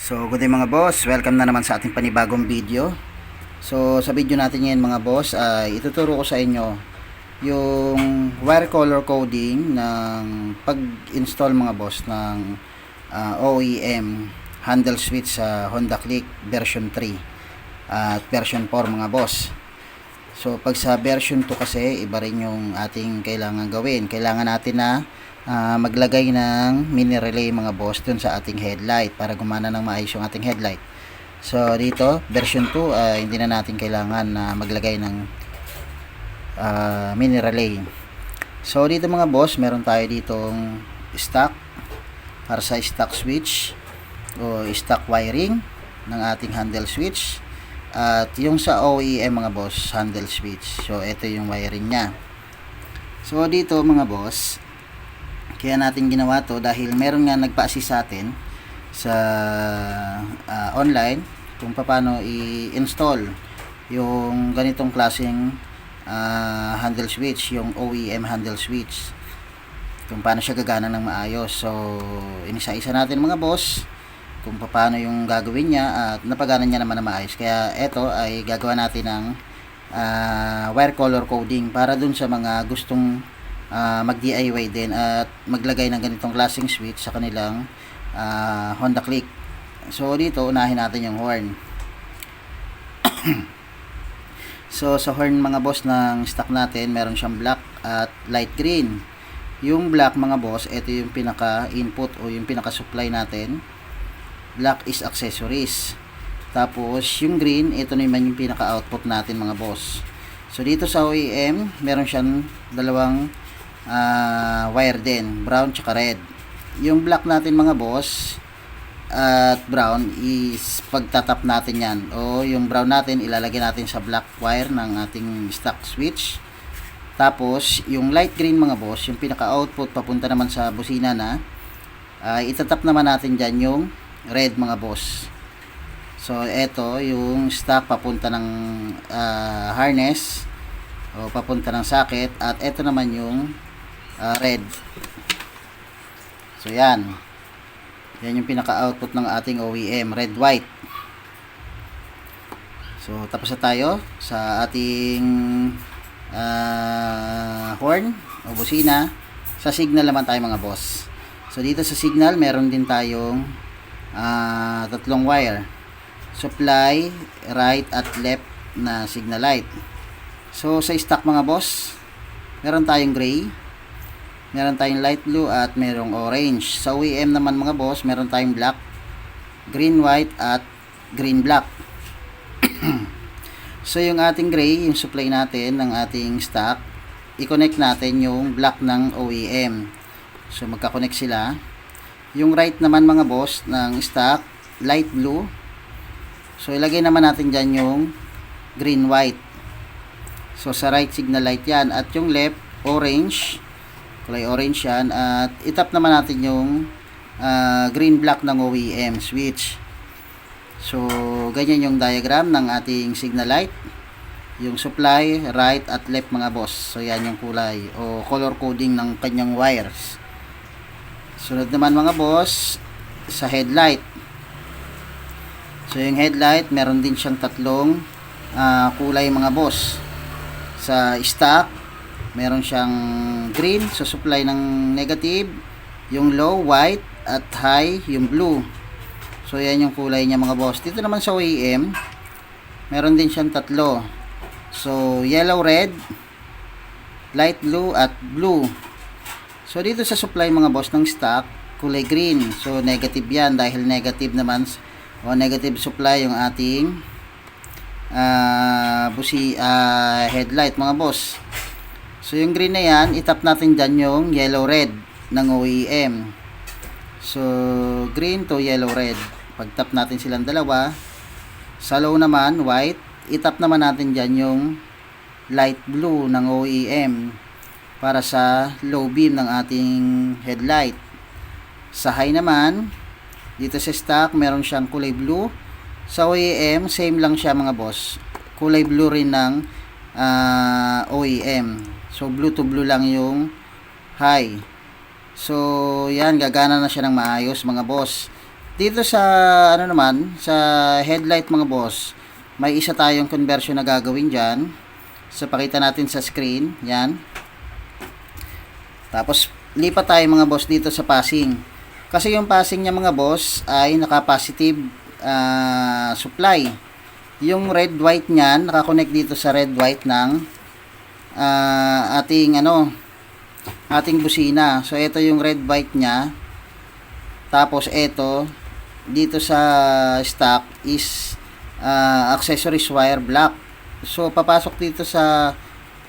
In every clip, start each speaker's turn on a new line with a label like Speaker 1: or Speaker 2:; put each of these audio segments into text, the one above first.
Speaker 1: So, good day mga boss. Welcome na naman sa ating panibagong video. So, sa video natin ngayon mga boss, ay ituturo ko sa inyo yung wire color coding ng pag-install mga boss ng ah, OEM handle switch sa Honda Click version 3 at version 4 mga boss. So, pag sa version 2 kasi, iba rin yung ating kailangan gawin. Kailangan natin na ah, maglagay ng mini relay mga boss dun sa ating headlight para gumana ng maayos yung ating headlight. So, dito, version 2, ah, hindi na natin kailangan na maglagay ng ah, mini relay. So, dito mga boss, meron tayo ditong stock para sa stock switch o stock wiring ng ating handle switch. At yung sa OEM mga boss, handle switch. So, ito yung wiring niya. So, dito mga boss, kaya natin ginawa to dahil meron nga nagpa-assist sa atin sa ah, online kung paano i-install yung ganitong klaseng ah, handle switch, yung OEM handle switch. Kung paano siya gagana ng maayos. So, inisa-isa natin mga boss kung paano yung gagawin niya at napagana niya naman na maayos. Kaya ito ay gagawa natin ng ah, wire color coding para dun sa mga gustong ah, mag-DIY din at maglagay ng ganitong klaseng switch sa kanilang ah, Honda Click. So dito unahin natin yung horn. so sa horn mga boss ng stock natin, meron siyang black at light green. Yung black mga boss, ito yung pinaka input o yung pinaka supply natin. Black is accessories. Tapos yung green, ito naman yung pinaka output natin mga boss. So dito sa OEM, meron siyang dalawang ah, wire din, brown tsaka red. Yung black natin mga boss at brown is pagtatap natin yan o yung brown natin ilalagay natin sa black wire ng ating stock switch tapos yung light green mga boss yung pinaka output papunta naman sa busina na ay itatap naman natin dyan yung red mga boss so eto yung stock papunta ng ah, harness o papunta ng socket at eto naman yung ah, red so yan yan yung pinaka-output ng ating OEM, red white. So, tapos na tayo sa ating ah, horn o busina. Sa signal naman tayo mga boss. So, dito sa signal, meron din tayong ah, tatlong wire. Supply, right at left na signal light. So, sa stock mga boss, meron tayong gray, meron tayong light blue at merong orange. Sa OEM naman mga boss, meron tayong black, green white at green black. so yung ating gray, yung supply natin ng ating stock, i-connect natin yung black ng OEM. So magka-connect sila. Yung right naman mga boss ng stock, light blue. So ilagay naman natin dyan yung green white. So sa right signal light yan. At yung left orange. Kulay orange yan. At itap naman natin yung ah, green black ng OEM switch. So ganyan yung diagram ng ating signal light. Yung supply right at left mga boss. So yan yung kulay o color coding ng kanyang wires sunod naman mga boss sa headlight. So yung headlight meron din siyang tatlong ah, kulay mga boss. Sa stock meron siyang green so supply ng negative yung low white at high yung blue. So yan yung kulay niya mga boss. Dito naman sa OEM meron din siyang tatlo. So yellow red light blue at blue so dito sa supply mga boss ng stock kulay green so negative yan dahil negative naman o negative supply yung ating ah busi ah, headlight mga boss So yung green na yan, itap natin dyan yung yellow red ng OEM. So green to yellow red. Pag tap natin silang dalawa, sa low naman white, itap naman natin dyan yung light blue ng OEM para sa low beam ng ating headlight. Sa high naman, dito sa stock, meron siyang kulay blue. Sa OEM, same lang siya mga boss. Kulay blue rin ng ah, OEM. So, blue to blue lang yung high. So, yan, gagana na siya ng maayos mga boss. Dito sa ano naman, sa headlight mga boss, may isa tayong conversion na gagawin diyan. So pakita natin sa screen, 'yan. Tapos lipat tayo mga boss dito sa passing. Kasi yung passing niya mga boss ay naka-positive ah, supply. Yung red white niyan nakakonect dito sa red white ng ah, ating ano ating busina. So ito yung red white niya. Tapos ito dito sa stock is ah, accessories wire black. So papasok dito sa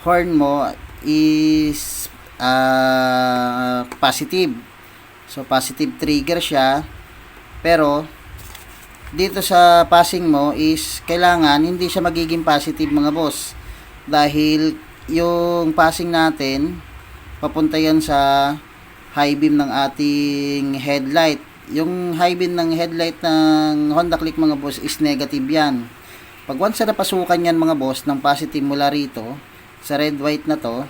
Speaker 1: horn mo is ah, positive. So positive trigger siya. Pero dito sa passing mo is kailangan hindi siya magiging positive mga boss. Dahil yung passing natin papunta yan sa high beam ng ating headlight. Yung high beam ng headlight ng Honda Click mga boss is negative yan. Pag once na napasukan yan mga boss ng positive mula rito sa red white na to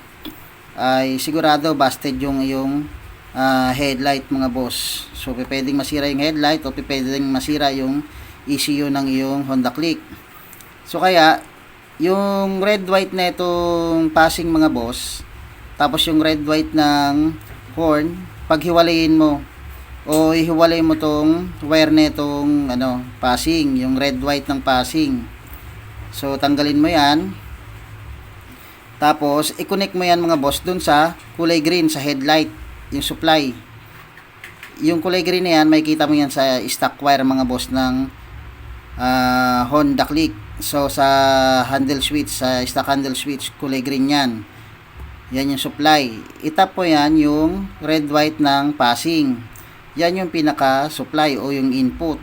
Speaker 1: ay sigurado busted yung yung ah, headlight mga boss. So pwedeng masira yung headlight o pwedeng masira yung ECU ng iyong Honda Click. So kaya yung red white na itong passing mga boss tapos yung red white ng horn paghiwalayin mo o ihiwalay mo tong wire na itong ano, passing, yung red white ng passing. So tanggalin mo 'yan. Tapos i-connect mo 'yan mga boss dun sa kulay green sa headlight, yung supply. Yung kulay green na 'yan, makikita mo 'yan sa stock wire mga boss ng ah, Honda Click. So sa handle switch, sa stock handle switch, kulay green 'yan. Yan yung supply. Itap po yan yung red white ng passing. Yan yung pinaka supply o yung input.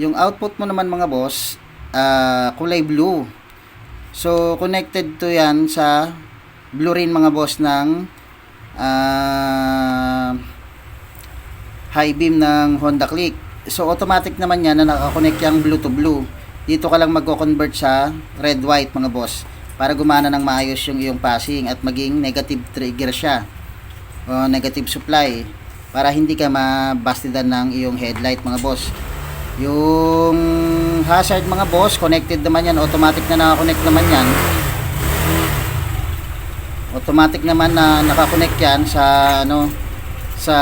Speaker 1: Yung output mo naman mga boss, ah, kulay blue. So connected to yan sa blue rin mga boss ng ah, high beam ng Honda Click. So automatic naman yan na nakakonect yung blue to blue. Dito ka lang magko-convert sa red white mga boss para gumana ng maayos yung iyong passing at maging negative trigger siya o negative supply para hindi ka mabastidan ng iyong headlight mga boss yung hazard mga boss connected naman yan automatic na nakakonect naman yan automatic naman na nakakonect yan sa ano sa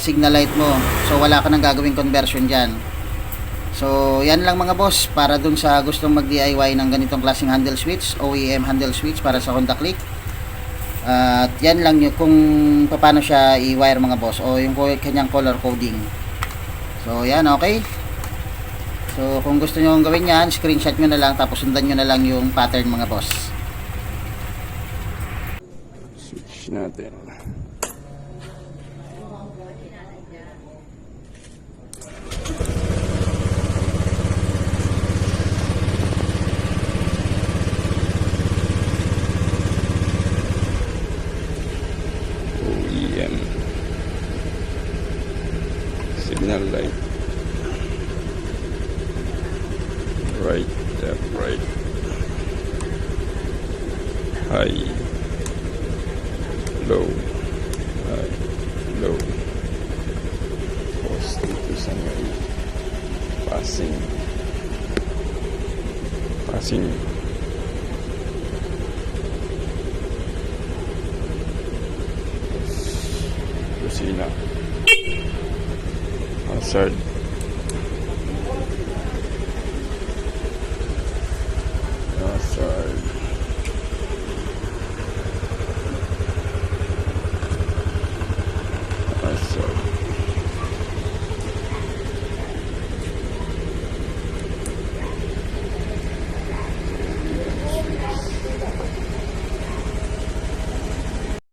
Speaker 1: signal light mo so wala ka nang gagawing conversion dyan So, yan lang mga boss para dun sa gustong mag-DIY ng ganitong klaseng handle switch, OEM handle switch para sa Honda Click. At yan lang yung kung paano siya i-wire mga boss o yung kanyang color coding. So, yan okay. So, kung gusto nyo gawin yan, screenshot nyo na lang tapos sundan nyo na lang yung pattern mga boss.
Speaker 2: Switch natin. OEM signal light right left right. High. Low. High. Low. Tapos dito sa may passing. Passing. Kusina hazard